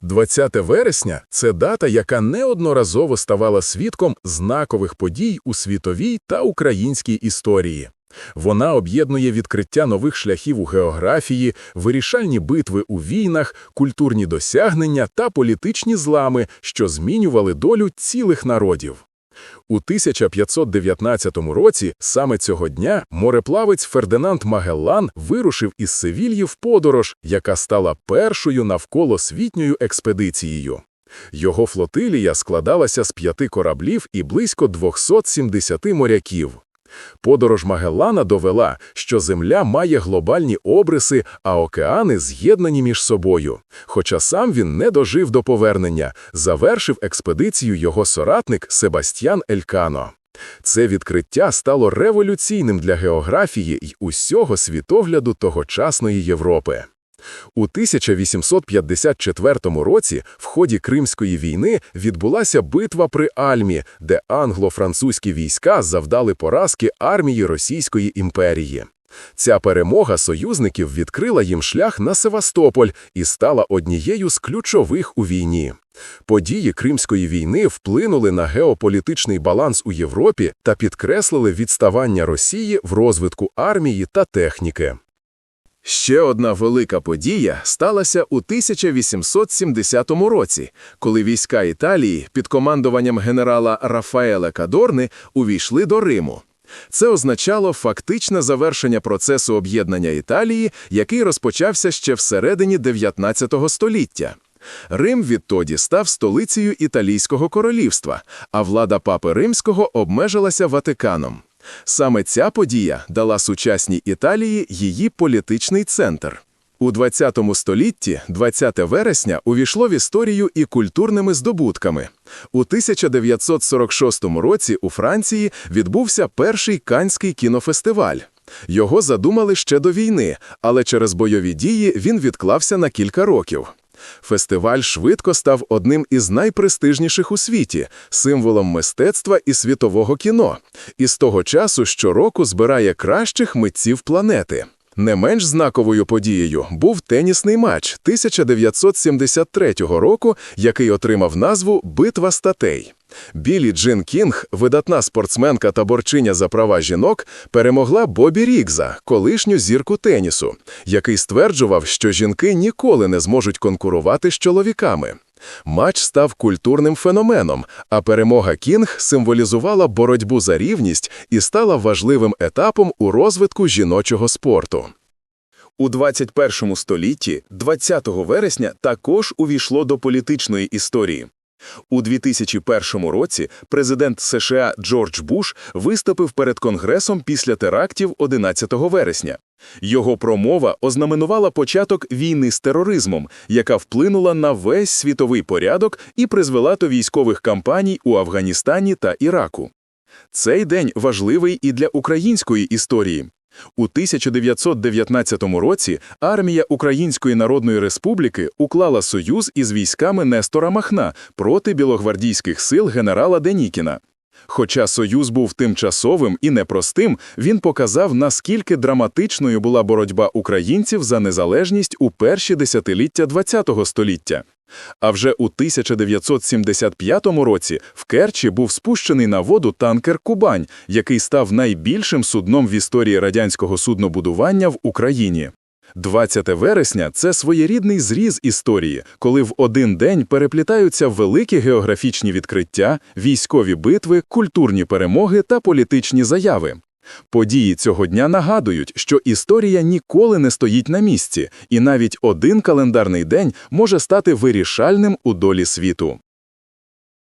20 вересня – це дата, яка неодноразово ставала свідком знакових подій у світовій та українській історії. Вона об'єднує відкриття нових шляхів у географії, вирішальні битви у війнах, культурні досягнення та політичні злами, що змінювали долю цілих народів. У 1519 році, саме цього дня, мореплавець Фердинанд Магеллан вирушив із Севільї в подорож, яка стала першою навколосвітньою експедицією. Його флотилія складалася з п'яти кораблів і близько 270 моряків. Подорож Магеллана довела, що Земля має глобальні обриси, а океани з'єднані між собою. Хоча сам він не дожив до повернення, завершив експедицію його соратник Себастьян Елькано. Це відкриття стало революційним для географії й усього світогляду тогочасної Європи. У 1854 році в ході Кримської війни відбулася битва при Альмі, де англо-французькі війська завдали поразки армії Російської імперії. Ця перемога союзників відкрила їм шлях на Севастополь і стала однією з ключових у війні. Події Кримської війни вплинули на геополітичний баланс у Європі та підкреслили відставання Росії в розвитку армії та техніки. Ще одна велика подія сталася у 1870 році, коли війська Італії під командуванням генерала Рафаеле Кадорни увійшли до Риму. Це означало фактичне завершення процесу об'єднання Італії, який розпочався ще всередині 19 століття. Рим відтоді став столицею Італійського королівства, а влада папи римського обмежилася Ватиканом. Саме ця подія дала сучасній Італії її політичний центр. У 20 столітті 20 вересня увійшло в історію і культурними здобутками. У 1946 році у Франції відбувся перший Канський кінофестиваль. Його задумали ще до війни, але через бойові дії він відклався на кілька років. Фестиваль швидко став одним із найпрестижніших у світі, символом мистецтва і світового кіно, і з того часу щороку збирає кращих митців планети. Не менш знаковою подією був тенісний матч 1973 року, який отримав назву Битва статей. Білі Джин Кінг, видатна спортсменка та борчиня за права жінок, перемогла Бобі Рігза, колишню зірку тенісу, який стверджував, що жінки ніколи не зможуть конкурувати з чоловіками. Матч став культурним феноменом, а перемога Кінг символізувала боротьбу за рівність і стала важливим етапом у розвитку жіночого спорту. У 21 столітті, 20 вересня, також увійшло до політичної історії. У 2001 році президент США Джордж Буш виступив перед Конгресом після терактів 11 вересня. Його промова ознаменувала початок війни з тероризмом, яка вплинула на весь світовий порядок і призвела до військових кампаній у Афганістані та Іраку. Цей день важливий і для української історії. У 1919 році армія Української Народної Республіки уклала союз із військами Нестора Махна проти білогвардійських сил генерала Денікіна. Хоча союз був тимчасовим і непростим, він показав, наскільки драматичною була боротьба українців за незалежність у перші десятиліття ХХ століття. А вже у 1975 році в Керчі був спущений на воду танкер Кубань, який став найбільшим судном в історії радянського суднобудування в Україні. 20 вересня це своєрідний зріз історії, коли в один день переплітаються великі географічні відкриття, військові битви, культурні перемоги та політичні заяви. Події цього дня нагадують, що історія ніколи не стоїть на місці, і навіть один календарний день може стати вирішальним у долі світу.